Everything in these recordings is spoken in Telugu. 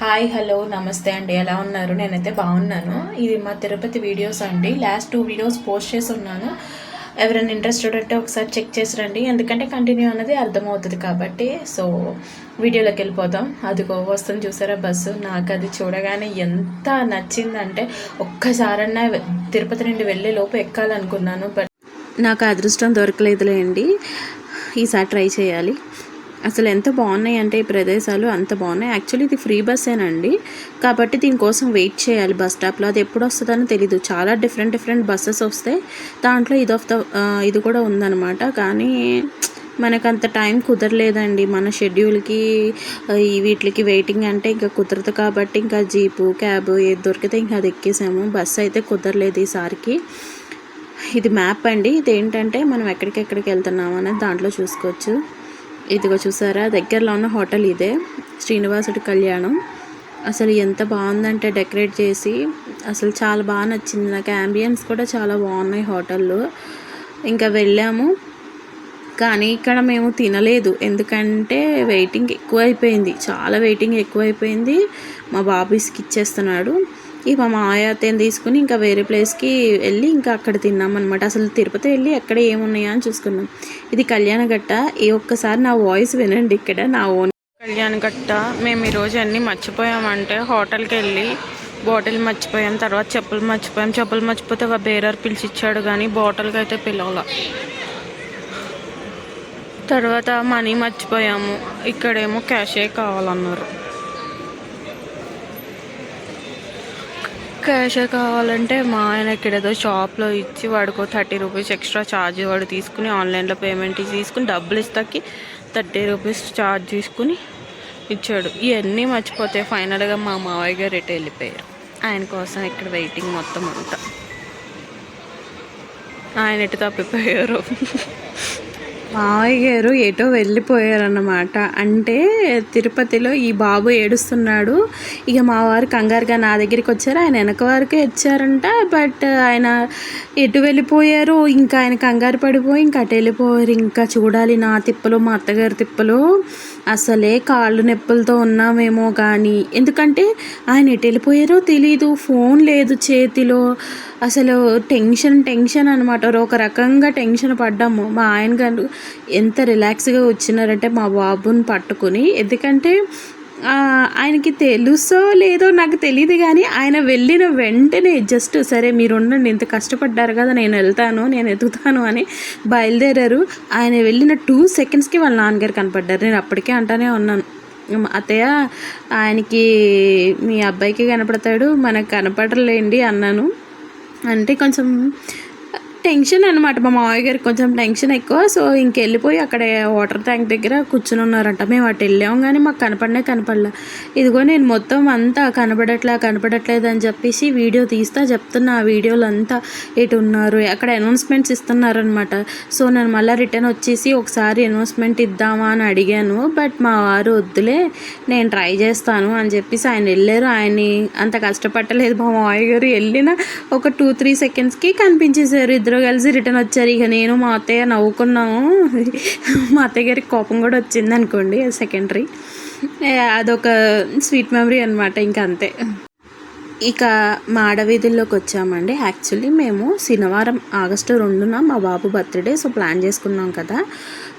హాయ్ హలో నమస్తే అండి. ఎలా ఉన్నారు? నేనైతే బాగున్నాను. ఇది మా తిరుపతి వీడియోస్ అండి. లాస్ట్ టూ వీడియోస్ పోస్ట్ చేసి ఉన్నాను. ఎవరైనా ఇంట్రెస్టెడ్ అంటే ఒకసారి చెక్ చేసి రండి. ఎందుకంటే కంటిన్యూ అన్నది అర్థమవుతుంది కాబట్టి. సో వీడియోలోకి వెళ్ళిపోదాం. అదిగో వస్తుంది చూసారా బస్సు. నాకు అది చూడగానే ఎంత నచ్చిందంటే ఒక్కసారన్నా తిరుపతి నుండి వెళ్ళే లోపు ఎక్కాలనుకున్నాను. బట్ నాకు అదృష్టం దొరకలేదులేండి ఈసారి ట్రై చేయాలి. అసలు ఎంత బాగున్నాయి అంటే ఈ ప్రదేశాలు అంత బాగున్నాయి. యాక్చువల్లీ ఇది ఫ్రీ బస్సేనండి కాబట్టి దీనికోసం వెయిట్ చేయాలి బస్ స్టాప్లో అది ఎప్పుడు వస్తుందని తెలీదు. చాలా డిఫరెంట్ డిఫరెంట్ బస్సెస్ వస్తాయి. దాంట్లో ఇది ఆఫ్ ద ఇది కూడా ఉందన్నమాట. కానీ మనకు అంత టైం కుదరలేదండి. మన షెడ్యూల్కి ఈ వీటికి వెయిటింగ్ అంటే ఇంకా కుదరదు కాబట్టి ఇంకా జీపు క్యాబ్ ఏది దొరికితే ఇంకా అది ఎక్కేసాము. బస్సు అయితే కుదరలేదు ఈసారికి. ఇది మ్యాప్ అండి. ఇది ఏంటంటే మనం ఎక్కడికెక్కడికి వెళ్తున్నాం అనేది దాంట్లో చూసుకోవచ్చు. ఇదిగో చూసారా దగ్గరలో ఉన్న హోటల్ ఇదే శ్రీనివాసుడి కళ్యాణం. అసలు ఎంత బాగుందంటే డెకరేట్ చేసి అసలు చాలా బాగా నచ్చింది. నాకు అంబియన్స్ కూడా చాలా బాగున్నాయి హోటల్లో. ఇంకా వెళ్ళాము కానీ ఇక్కడ మేము తినలేదు. ఎందుకంటే వెయిటింగ్ ఎక్కువ అయిపోయింది చాలా వెయిటింగ్ ఎక్కువైపోయింది. మా బాబీస్కి ఇచ్చేస్తున్నాడు. ఇక మా ఆయతని తీసుకుని ఇంకా వేరే ప్లేస్కి వెళ్ళి ఇంకా అక్కడ తిన్నాం అనమాట అసలు తిరుపతి వెళ్ళి ఎక్కడ ఏమున్నాయా అని చూసుకున్నాం. ఇది కళ్యాణగట్ట ఈ ఒక్కసారి నా వాయిస్ వినండి ఇక్కడ నా ఓన్ కళ్యాణగట్ట మేము ఈరోజు అన్నీ మర్చిపోయామంటే హోటల్కి వెళ్ళి బాటిల్ మర్చిపోయాం తర్వాత చెప్పులు మర్చిపోయాం. చెప్పులు మర్చిపోతే బేరర్ పిలిచిచ్చాడు కానీ బాటిల్కి అయితే పిలవల. తర్వాత మనీ మర్చిపోయాము. ఇక్కడేమో క్యాషే కావాలన్నారు. క్యాష్ కావాలంటే మా ఆయన ఇక్కడ ఏదో షాప్లో ఇచ్చి వాడుకో థర్టీ రూపీస్ ఎక్స్ట్రా ఛార్జ్ వాడు తీసుకుని ఆన్లైన్లో పేమెంట్ తీసుకుని డబ్బులు ఇస్తాకి థర్టీ రూపీస్ ఛార్జ్ తీసుకుని ఇచ్చాడు. ఇవన్నీ మర్చిపోతే ఫైనల్గా మా మావయ్య గారు ఎటు వెళ్ళిపోయారు. ఆయన కోసం ఇక్కడ వెయిటింగ్ మొత్తం అంతా. ఆయన ఎటు తప్పిపోయారు. మావయ్య గారు ఎటో వెళ్ళిపోయారన్నమాట. అంటే తిరుపతిలో ఈ బాబు ఏడుస్తున్నాడు. ఇక మా వారు కంగారుగా నా దగ్గరికి వచ్చారు. ఆయన వెనక వరకు ఇచ్చారంట. బట్ ఆయన ఎటు వెళ్ళిపోయారు? ఇంకా ఆయన కంగారు పడిపోయి ఇంకా అటు వెళ్ళిపోయారు. ఇంకా చూడాలి నా తిప్పలు మా అత్తగారి తిప్పలు. అసలే కాళ్ళు నొప్పులతో ఉన్నామేమో కానీ ఎందుకంటే ఆయన ఎటు వెళ్ళిపోయారో తెలీదు. ఫోన్ లేదు చేతిలో. అసలు టెన్షన్ టెన్షన్ అనమాట ఒక రకంగా టెన్షన్ పడ్డాము. మా ఆయన గారు ఎంత రిలాక్స్గా వచ్చినారంటే మా బాబుని పట్టుకుని. ఎందుకంటే ఆయనకి తెలుసో లేదో నాకు తెలియదు కానీ ఆయన వెళ్ళిన వెంటనే జస్ట్ సరే మీరు ఉండండి ఇంత కష్టపడ్డారు కదా నేను వెళ్తాను నేను ఎదుగుతాను అని బయలుదేరారు. ఆయన వెళ్ళిన టూ సెకండ్స్కి వాళ్ళ నాన్నగారు కనపడ్డారు. నేను అప్పటికే అంటానే ఉన్నాను. అత్తయ్య ఆయనకి మీ అబ్బాయికి కనపడతాడు మనకు కనపడలేండి అన్నాను. అంటే కొంచెం టెన్షన్ అనమాట మా మామయ్య గారికి కొంచెం టెన్షన్ ఎక్కువ. సో ఇంకెళ్ళిపోయి అక్కడ వాటర్ ట్యాంక్ దగ్గర కూర్చుని ఉన్నారంట. మేము అటు వెళ్ళాము కానీ మాకు కనపడనే కనపడలే. ఇదిగో నేను మొత్తం అంతా కనపడట్లే కనపడట్లేదు అని చెప్పేసి వీడియో తీస్తా చెప్తున్నా. ఆ వీడియోలు అంతా ఎటు ఉన్నారు? అక్కడ అనౌన్స్మెంట్స్ ఇస్తున్నారనమాట సో నేను మళ్ళీ రిటర్న్ వచ్చేసి ఒకసారి అనౌన్స్మెంట్ ఇద్దామా అని అడిగాను. బట్ మా వారు వద్దులే నేను ట్రై చేస్తాను అని చెప్పేసి ఆయన వెళ్ళారు. ఆయన్ని అంత కష్టపడలేదు మా మామయ్య గారు. వెళ్ళిన ఒక టూ త్రీ సెకండ్స్కి కనిపించేశారు ఇద్దరు ఇద్దరు కలిసి రిటర్న్ వచ్చారు. ఇక నేను మా అత్తయ్య నవ్వుకున్నాము. మా అత్తయ్య గారికి కోపం కూడా వచ్చింది అనుకోండి సెకండరీ అదొక స్వీట్ మెమరీ అనమాట ఇంకా అంతే. ఇక మా అడవీధుల్లోకి వచ్చామండి. యాక్చువల్లీ మేము శనివారం ఆగస్టు రెండున మా బాబు బర్త్డే సో ప్లాన్ చేసుకున్నాం కదా.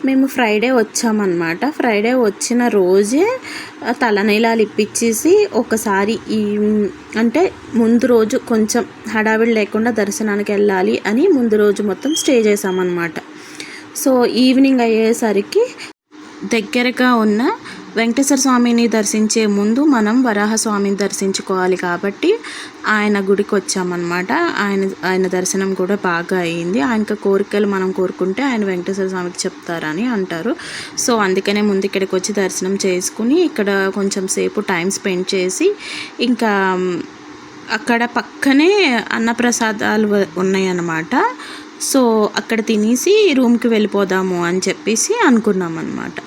మేము ఫ్రైడే వచ్చామన్నమాట. ఫ్రైడే వచ్చిన రోజే తలనీలాలు ఇప్పించేసి ఒకసారి ఈ అంటే ముందు రోజు కొంచెం హడావిడి లేకుండా దర్శనానికి వెళ్ళాలి అని ముందు రోజు మొత్తం స్టే చేసామన్నమాట. సో ఈవినింగ్ అయ్యేసరికి దగ్గరగా ఉన్న వెంకటేశ్వర స్వామిని దర్శించే ముందు మనం వరాహ స్వామిని దర్శించుకోవాలి కాబట్టి ఆయన గుడికి వచ్చామన్నమాట. ఆయన ఆయన దర్శనం కూడా బాగా అయింది. ఆయనకు కోరికలు మనం కోరుకుంటే ఆయన వెంకటేశ్వర స్వామికి చెప్తారని అంటారు. సో అందుకనే ముందు ఇక్కడికి వచ్చి దర్శనం చేసుకుని ఇక్కడ కొంచెం సేపు టైం స్పెండ్ చేసి ఇంకా అక్కడ పక్కనే అన్నప్రసాదాలు ఉన్నాయన్నమాట. సో అక్కడ తినేసి రూమ్కి వెళ్ళిపోదాము అని చెప్పేసి అనుకున్నాం అనమాట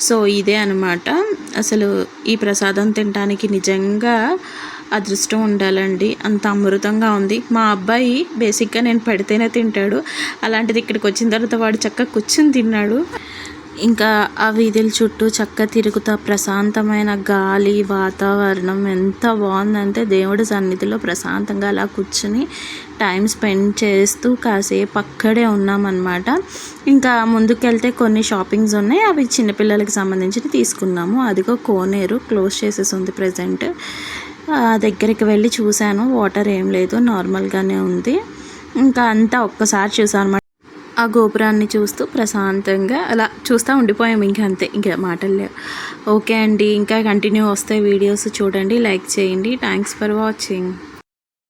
సో ఇదే అనమాట అసలు ఈ ప్రసాదం తినడానికి నిజంగా అదృష్టం ఉండాలండి. అంత అమృతంగా ఉంది. మా అబ్బాయి బేసిక్గా నేను పెడితేనే తింటాడు. అలాంటిది ఇక్కడికి వచ్చిన తర్వాత వాడు చక్కగా కూర్చుని తిన్నాడు. ఇంకా ఆ వీధుల చుట్టూ చక్క తిరుగుతా ప్రశాంతమైన గాలి వాతావరణం ఎంత బాగుందంటే దేవుడి సన్నిధిలో ప్రశాంతంగా అలా కూర్చుని టైం స్పెండ్ చేస్తూ కాసేపు అక్కడే ఉన్నామన్నమాట. ఇంకా ముందుకెళ్తే కొన్ని షాపింగ్స్ ఉన్నాయి అవి చిన్నపిల్లలకి సంబంధించి తీసుకున్నాము. అదిగో కోనేరు క్లోజ్ చేసేసి ఉంది ప్రజెంట్ దగ్గరికి వెళ్ళి చూశాను వాటర్ ఏం లేదు నార్మల్గానే ఉంది. ఇంకా అంతా ఒక్కసారి చూసాను అనమాట ఆ గోపురాన్ని చూస్తూ ప్రశాంతంగా అలా చూస్తూ ఉండిపోయాం ఇంకా అంతే ఇంకా మాటలు లేవు. ఓకే అండి ఇంకా కంటిన్యూ వస్తాయి వీడియోస్ చూడండి లైక్ చేయండి. Thanks for watching